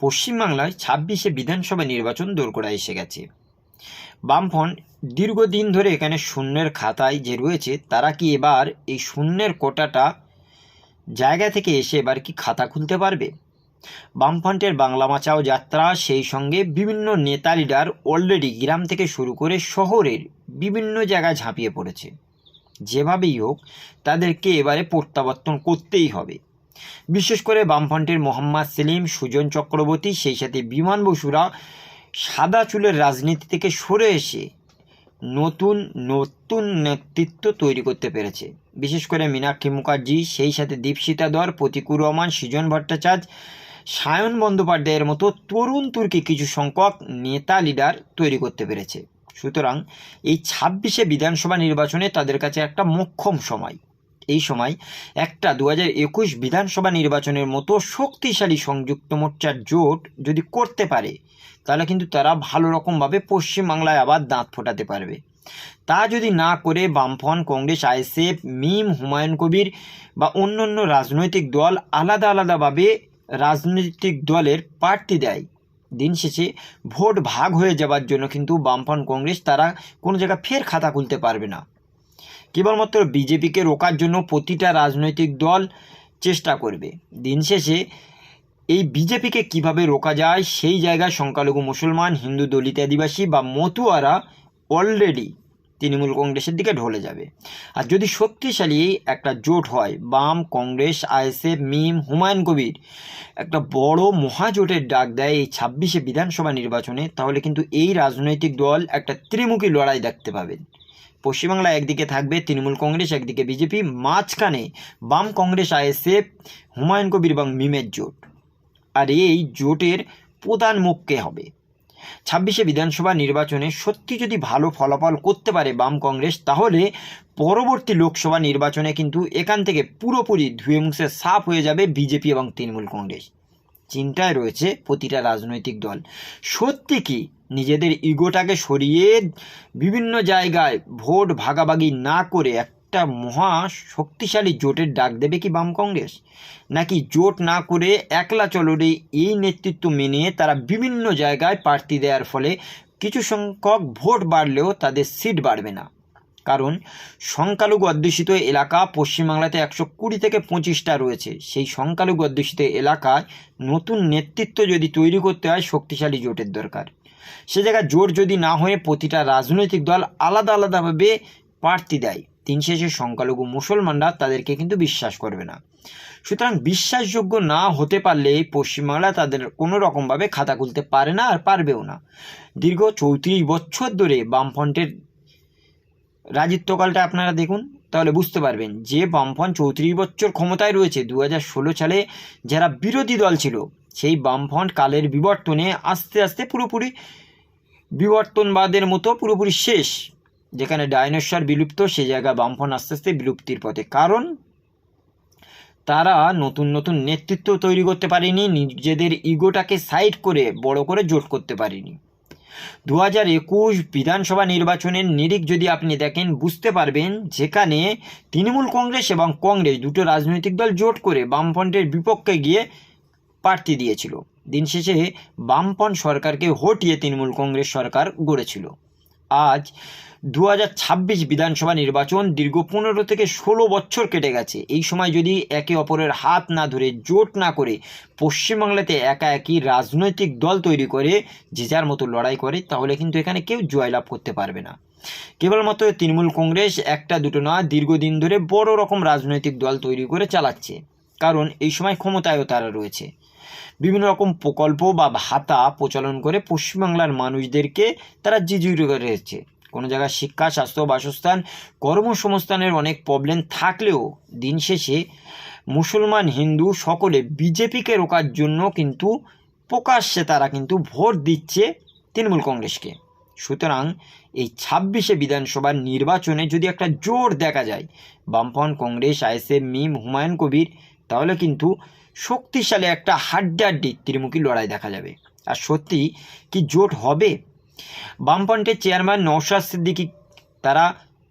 পশ্চিমবাংলায় ছাব্বিশে বিধানসভা নির্বাচন দোরগোড়া এসে গেছে। বামফ্রন্ট দীর্ঘদিন ধরে এখানে শূন্যের খাতায় যে রয়েছে, তারা কি এবার এই শূন্যের কোটাটা জায়গা থেকে এসে এবার কি খাতা খুলতে পারবে? বামফ্রন্টের বাংলা মাচাও যাত্রা, সেই সঙ্গে বিভিন্ন নেতা লিডার অলরেডি গ্রাম থেকে শুরু করে শহরের বিভিন্ন জায়গায় ঝাঁপিয়ে পড়েছে। যেভাবেই হোক, তাদেরকে এবারে প্রত্যাবর্তন করতেই হবে। বিশেষ করে বামফ্রন্টের মোহাম্মদ সেলিম, সুজন চক্রবর্তী, সেই সাথে বিমান বসুরা সাদা চুলের রাজনীতি থেকে সরে এসে নতুন নতুন নেতৃত্ব তৈরি করতে পেরেছে। বিশেষ করে মীনাক্ষী মুখার্জি, সেই সাথে দীপশিতা দর প্রতিকুর রহমান, সৃজন ভট্টাচার্য, সায়ন বন্দ্যোপাধ্যায়ের মতো তরুণ তুর্কি কিছু সংখ্যক নেতা লিডার তৈরি করতে পেরেছে। সুতরাং এই ছাব্বিশে বিধানসভা নির্বাচনে তাদের কাছে একটা মোক্ষম সময়। এই সময় একটা দু হাজার একুশ বিধানসভা নির্বাচনের মতো শক্তিশালী সংযুক্ত মোর্চার জোট যদি করতে পারে, তাহলে কিন্তু তারা ভালো রকমভাবে পশ্চিমবাংলায় আবার দাঁত ফোটাতে পারবে। তা যদি না করে বামফ্রন্ট, কংগ্রেস, আইএসএফ, মিম, হুমায়ুন কবির বা অন্য অন্য রাজনৈতিক দল আলাদা আলাদাভাবে রাজনৈতিক দলের প্রার্থী দেয়, দিন শেষে ভোট ভাগ হয়ে যাবার জন্য কিন্তু বামফ্রন্ট, কংগ্রেস তারা কোনো জায়গায় ফের খাতা খুলতে পারবে না। কেবলমাত্র বিজেপিকে রোকার জন্য প্রতিটা রাজনৈতিক দল চেষ্টা করবে। দিন শেষে এই বিজেপিকে কীভাবে রোকা যায় সেই জায়গায় সংখ্যালঘু মুসলমান, হিন্দু দলিত আদিবাসী বা মতুয়ারা অলরেডি তৃণমূল কংগ্রেসের দিকে ঢলে যাবে। আর যদি শক্তিশালী একটা জোট হয়, বাম, কংগ্রেস, আইএসএফ, মিম, হুমায়ুন কবির, একটা বড় মহাজোটের ডাক দেয় এই ছাব্বিশে বিধানসভা নির্বাচনে, তাহলে কিন্তু এই রাজনৈতিক দল একটা ত্রিমুখী লড়াই দেখতে পাবেন পশ্চিমবাংলায় একদিকে থাকবে তৃণমূল কংগ্রেস, একদিকে বিজেপি। মাঝখানে বাম কংগ্রেস, আইএসএফ, হুমায়ুন কবির এবং মিমের জোট। আর এই জোটের প্রধান মুখকে হবে? ছাব্বিশে বিধানসভা নির্বাচনে সত্যি যদি ভালো ফলাফল করতে পারে বাম কংগ্রেস, তাহলে পরবর্তী লোকসভা নির্বাচনে কিন্তু এখান থেকে পুরোপুরি ধুয়ে মুছে সাফ হয়ে যাবে বিজেপি এবং তৃণমূল কংগ্রেস। চিন্তায় রয়েছে প্রতিটা রাজনৈতিক দল। সত্যি কি নিজেদের ইগোটাকে সরিয়ে বিভিন্ন জায়গায় ভোট ভাগাভাগি না করে একটা মহা শক্তিশালী জোটের ডাক দেবে কি বাম কংগ্রেস? নাকি জোট না করে একলা চলরে এই নেতৃত্ব মেনে তারা বিভিন্ন জায়গায় প্রার্থী দেওয়ার ফলে কিছু সংখ্যক ভোট বাড়লেও তাদের সিট বাড়বে না? কারণ সংখ্যালঘু অধ্যুষিত এলাকা পশ্চিমবাংলাতে একশো কুড়ি থেকে পঁচিশটা রয়েছে। সেই সংখ্যালঘু অধ্যুষিত এলাকায় নতুন নেতৃত্ব যদি তৈরি করতে হয়, শক্তিশালী জোটের দরকার। সে জায়গায় জোট যদি না হয়ে প্রতিটা রাজনৈতিক দল আলাদা আলাদাভাবে প্রার্থী দেয়, দিন শেষে সংখ্যালঘু মুসলমানরা তাদেরকে কিন্তু বিশ্বাস করবে না। সুতরাং বিশ্বাসযোগ্য না হতে পারলে পশ্চিমবাংলা তাদের কোনো রকমভাবে খাতা খুলতে পারে না আর পারবেও না। দীর্ঘ চৌত্রিশ বছর ধরে বামফ্রন্টের রাজত্বকালটা আপনারা দেখুন, তাহলে বুঝতে পারবেন যে বামফ্রন্ট চৌত্রিশ বছর ক্ষমতায় রয়েছে। দু হাজার ষোলো সালে যারা বিরোধী দল ছিল, সেই বামফ্রন্ট কালের বিবর্তনে আস্তে আস্তে পুরোপুরি বিবর্তনবাদের মতো পুরোপুরি শেষ। যেখানে ডাইনোসর বিলুপ্ত, সে জায়গায় বামফ্রন্ট আস্তে আস্তে বিলুপ্তির পথে। কারণ তারা নতুন নতুন নেতৃত্ব তৈরি করতে পারেনি, নিজেদের ইগোটাকে সাইড করে, বড় করে জোট করতে পারেনি। দু হাজার একুশ বিধানসভা নির্বাচনের নিরিখ যদি আপনি দেখেন, বুঝতে পারবেন যেখানে তৃণমূল কংগ্রেস এবং কংগ্রেস দুটো রাজনৈতিক দল জোট করে বামফ্রন্টের বিপক্ষে গিয়ে প্রার্থী দিয়েছিল। দিন শেষে বামফ্রন্ট সরকারকে হটিয়ে তৃণমূল কংগ্রেস সরকার গড়েছিল। আজ দু বিধানসভা নির্বাচন দীর্ঘ পনেরো থেকে ষোলো বছর কেটে গেছে। এই সময় যদি একে অপরের হাত না ধরে, জোট না করে, পশ্চিমবাংলাতে একা একই রাজনৈতিক দল তৈরি করে, যে যার মতো লড়াই করে, তাহলে কিন্তু এখানে কেউ জয়লাভ করতে পারবে না। কেবলমাত্র তৃণমূল কংগ্রেস একটা দুটো না, দীর্ঘদিন ধরে বড় রকম রাজনৈতিক দল তৈরি করে চালাচ্ছে। কারণ এই সময় ক্ষমতায়ও তারা রয়েছে। বিভিন্ন রকম প্রকল্প বা ভাতা প্রচলন করে পশ্চিমবাংলার মানুষদেরকে তারা জিজুরি করে রেখেছে কোনো জায়গায় শিক্ষা, স্বাস্থ্য, বাসস্থান, কর্মসংস্থানের অনেক প্রবলেম থাকলেও দিন শেষে মুসলমান, হিন্দু সকলে বিজেপিকে রোকার জন্য কিন্তু প্রকাশ্যে তারা কিন্তু ভোট দিচ্ছে তৃণমূল কংগ্রেসকে। সুতরাং এই ছাব্বিশে বিধানসভার নির্বাচনে যদি একটা জোর দেখা যায়, বামফ্রন্ট কংগ্রেস, আইএসএফ, মিম, হুমায়ুন কবির, তাহলে কিন্তু শক্তিশালী একটা হাড্ডাহাড্ডি ত্রিমুখী লড়াই দেখা যাবে। আর সত্যি কি জোট হবে? বামফ্রন্টের চেয়ারম্যান নওশাদ সিদ্দিকি, তারা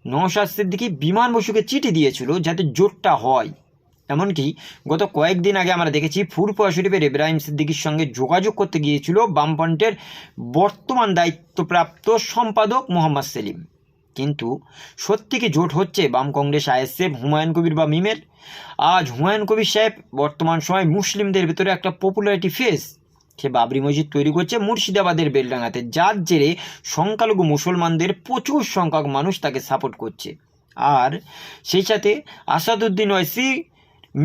নওশাদ সিদ্দিকি বিমান বসুকে চিঠি দিয়েছিল যাতে জোটটা হয়। এমনকি গত কয়েকদিন আগে আমরা দেখেছি ফুরফুয়া শরীফের ইব্রাহিম সিদ্দিকির সঙ্গে যোগাযোগ করতে গিয়েছিল বামফ্রন্টের বর্তমান দায়িত্বপ্রাপ্ত সম্পাদক মোহাম্মদ সেলিম। কিন্তু সত্যি কি জোট হচ্ছে বাম কংগ্রেস, আইএসএফ, হুমায়ুন কবির বা মিমের? আজ হুমায়ুন কবির সাহেব বর্তমান সময় মুসলিমদের ভেতরে একটা পপুলারিটি ফেস সে বাবরি মসজিদ তৈরি করছে মুর্শিদাবাদের বেলডাঙ্গাতে। যার জেরে সংখ্যালঘু মুসলমানদের প্রচুর সংখ্যক মানুষ তাকে সাপোর্ট করছে। আর সেই সাথে আসাদুদ্দিন ওয়াইসি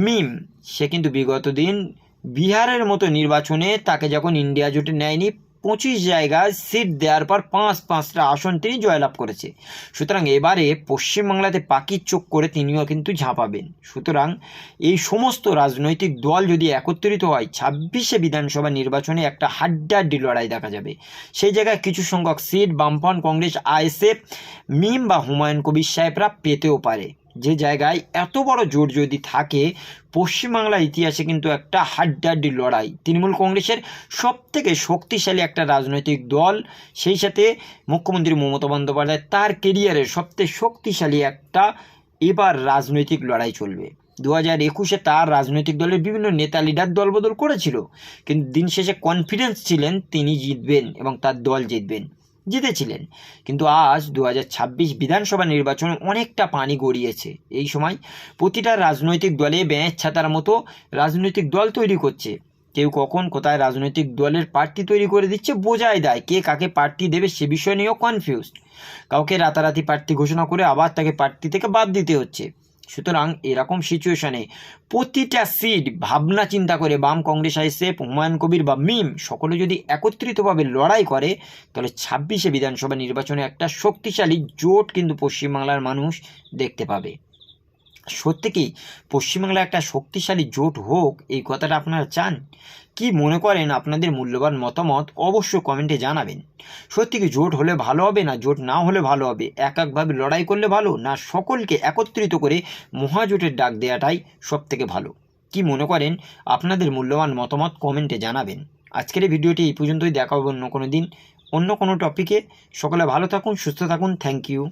মিম, সে কিন্তু বিগত দিন বিহারের মতো নির্বাচনে তাকে যখন ইন্ডিয়া জোটে নেয়নি পঁচিশ জায়গায় সিট দেওয়ার পর পাঁচ পাঁচটা আসন তিনি জয়লাভ করেছে। সুতরাং এবারে পশ্চিমবাংলাতে পাখির চোখ করে তিনিও কিন্তু ঝাঁপাবেন। সুতরাং এই সমস্ত রাজনৈতিক দল যদি একত্রিত হয়, ছাব্বিশে বিধানসভা নির্বাচনে একটা হাড্ডাহাড্ডি লড়াই দেখা যাবে। সেই জায়গায় কিছু সংখ্যক সিট বামফ্রন্ট কংগ্রেস, আইএসএফ, মিম বা হুমায়ুন কবির সাহেবরা পেতেও পারে। যে জায়গায় এত বড় জোট যদি থাকে, পশ্চিমবাংলার ইতিহাসে কিন্তু একটা হাড্ডাহাড্ডি লড়াই। তৃণমূল কংগ্রেসের সব থেকে শক্তিশালী একটা রাজনৈতিক দল, সেই সাথে মুখ্যমন্ত্রী মমতা বন্দ্যোপাধ্যায়, তার কেরিয়ারের সবথেকে শক্তিশালী একটা এবার রাজনৈতিক লড়াই চলবে। দু হাজার একুশে তার রাজনৈতিক দলের বিভিন্ন নেতা লিডার দলবদল করেছিল, কিন্তু দিন শেষে কনফিডেন্স ছিলেন তিনি জিতবেন এবং তার দল জিতবেন। জিতেছিলেন। কিন্তু আজ দু বিধানসভা নির্বাচনে অনেকটা পানি গড়িয়েছে। এই সময় প্রতিটা রাজনৈতিক দলে ব্যাঁচ ছাতার মতো রাজনৈতিক দল তৈরি করছে। কেউ কখন কোথায় রাজনৈতিক দলের প্রার্থী তৈরি করে দিচ্ছে বোঝাই দেয় কে কাকে প্রার্থী দেবে সে বিষয় নিয়েও কনফিউজড কাউকে রাতারাতি প্রার্থী ঘোষণা করে আবার তাকে প্রার্থী থেকে বাদ দিতে হচ্ছে। সুতরাং এরকম সিচুয়েশানে প্রতিটা সিট ভাবনা চিন্তা করে বাম কংগ্রেস আইসেফ হুমায়ুন কবির বা মিম সকলে যদি একত্রিতভাবে লড়াই করে, তাহলে ছাব্বিশে বিধানসভা নির্বাচনে একটা শক্তিশালী জোট কিন্তু পশ্চিমবাংলার মানুষ দেখতে পাবে। সত্যি কি পশ্চিমবাংলায় একটা শক্তিশালী জোট হোক, এই কথাটা আপনারা চান? কি মনে করেন আপনাদের মূল্যবান মতামত অবশ্যই কমেন্টে জানাবেন। সত্যি কি জোট হলে ভালো হবে না জোট না হলে ভালো হবে? এক একভাবে লড়াই করলে ভালো না সকলকে একত্রিত করে মহাজোটের ডাক দেওয়াটাই সব থেকে ভালো? কি মনে করেন আপনাদের মূল্যবান মতামত কমেন্টে জানাবেন। আজকের এই ভিডিওটি এই পর্যন্তই। দেখা হবে অন্য কোনো দিন, অন্য কোনো টপিকে। সকলে ভালো থাকুন, সুস্থ থাকুন। Thank you.